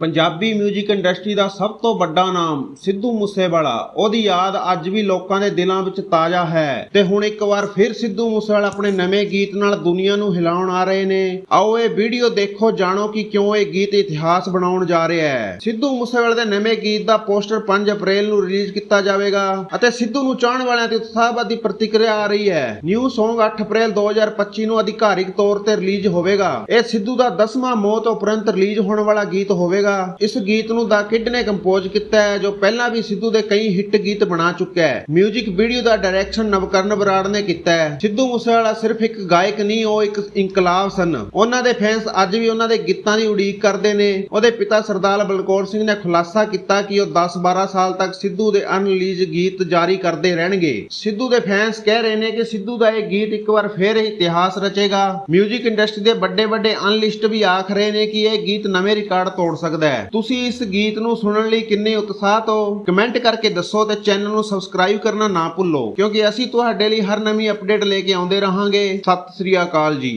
Punjabi 뮤직 industry ਦਾ ਸਭ ਤੋਂ ਵੱਡਾ ਨਾਮ ਸਿੱਧੂ ਮੂਸੇਵਾਲਾ। ਉਹਦੀ ਯਾਦ ਅੱਜ ਵੀ ਲੋਕਾਂ ਦੇ ਦਿਲਾਂ ਵਿੱਚ ਤਾਜ਼ਾ ਹੈ। ਤੇ ਹੁਣ ਇੱਕ ਵਾਰ ਫਿਰ ਸਿੱਧੂ ਮੂਸੇਵਾਲਾ ਆਪਣੇ ਨਵੇਂ ਗੀਤ ਨਾਲ ਦੁਨੀਆ ਨੂੰ ਹਿਲਾਉਣ ਆ ਰਹੇ ਨੇ। ਆਓ ਇਹ ਵੀਡੀਓ ਦੇਖੋ, ਜਾਣੋ ਕਿ ਕਿਉਂ ਇਹ ਗੀਤ ਇਤਿਹਾਸ ਬਣਾਉਣ ਜਾ ਰਿਹਾ ਹੈ। ਸਿੱਧੂ ਮੂਸੇਵਾਲੇ ਦੇ ਨਵੇਂ ਗੀਤ ਦਾ ਪੋਸਟਰ 5 ਅਪ੍ਰੈਲ ਨੂੰ ਰਿਲੀਜ਼ ਕੀਤਾ ਜਾਵੇਗਾ ਅਤੇ ਸਿੱਧੂ ਨੂੰ ਚਾਹਣ ਵਾਲਿਆਂ ਤੇ ਉਤਸ਼ਾਹਵਾਦੀ ਪ੍ਰਤੀਕਿਰਿਆ ਆ ਰਹੀ ਹੈ। ਨਿਊ Song 8 ਅਪ੍ਰੈਲ 2025 ਨੂੰ ਅਧਿਕਾਰਿਕ ਤੌਰ ਤੇ ਰਿਲੀਜ਼ ਹੋਵੇਗਾ। ਇਹ ਸਿੱਧੂ ਦਾ 10ਵਾਂ ਮੌਤ ਉਪਰੰਤ ਰਿਲੀਜ਼ ਹੋਣ ਵਾਲਾ ਗੀਤ ਹੋਵੇਗਾ। ਇਸ ਗੀਤ ਨੂੰ ਦਾ ਕਿਡ ਨੇ ਕੰਪੋਜ਼ ਕੀਤਾ ਹੈ ਜੋ ਪਹਿਲਾਂ ਵੀ ਸਿੱਧੂ ਦੇ ਕਈ ਹਿੱਟ ਗੀਤ ਬਣਾ ਚੁੱਕਾ ਹੈ 뮤직 ਵੀਡੀਓ ਦਾ ਡਾਇਰੈਕਸ਼ਨ ਨਵਕਰਨ ਬਰਾੜ ਨੇ ਕੀਤਾ ਹੈ ਸਿੱਧੂ ਮੂਸੇਵਾਲਾ ਸਿਰਫ ਇੱਕ ਗਾਇਕ ਨਹੀਂ ਉਹ ਇੱਕ ਇਨਕਲਾਬ ਸਨ ਉਹਨਾਂ ਦੇ ਫੈਨਸ ਅੱਜ ਵੀ ਉਹਨਾਂ ਦੇ ਗੀਤਾਂ ਦੀ ਉਡੀਕ ਕਰਦੇ ਨੇ ਉਹਦੇ ਪਿਤਾ ਸਰਦਾਰ ਬਲਕੌਰ ਸਿੰਘ ਨੇ ਖੁਲਾਸਾ ਕੀਤਾ ਕਿ ਉਹ 10-12 ਸਾਲ ਤੱਕ ਸਿੱਧੂ ਦੇ ਅਨਰਿਲੀਜ਼ ਗੀਤ ਜਾਰੀ ਕਰਦੇ ਰਹਿਣਗੇ ਸਿੱਧੂ ਦੇ ਫੈਨਸ ਕਹਿ ਰਹੇ ਨੇ ਕਿ ਸਿੱਧੂ ਦਾ ਇਹ ਗੀਤ ਇੱਕ ਵਾਰ ਫੇਰ ਇਤਿਹਾਸ ਰਚੇਗਾ 뮤직 ਇੰਡਸਟਰੀ ਦੇ ਵੱਡੇ ਵੱਡੇ ਅਨਲਿਸਟ ਵੀ ਆਖ ਰਹੇ ਨੇ ਕਿ ਇਹ ਗੀਤ ਨਵੇਂ ਰਿਕਾਰਡ ਤੋੜ ਸਕਦਾ ਹੈ। ਤੁਸੀਂ ਇਸ ਗੀਤ ਨੂੰ ਸੁਣਨ ਲਈ ਕਿੰਨੇ ਉਤਸ਼ਾਹਤ ਹੋ? ਕਮੈਂਟ ਕਰਕੇ ਦੱਸੋ ਤੇ ਚੈਨਲ ਨੂੰ ਸਬਸਕ੍ਰਾਈਬ ਕਰਨਾ ਨਾ ਭੁੱਲੋ, ਕਿਉਂਕਿ ਅਸੀਂ ਤੁਹਾਡੇ ਲਈ ਹਰ ਨਵੀਂ ਅਪਡੇਟ ਲੈ ਕੇ ਆਉਂਦੇ ਰਹਾਂਗੇ। ਸਤਿ ਸ੍ਰੀ ਅਕਾਲ ਜੀ।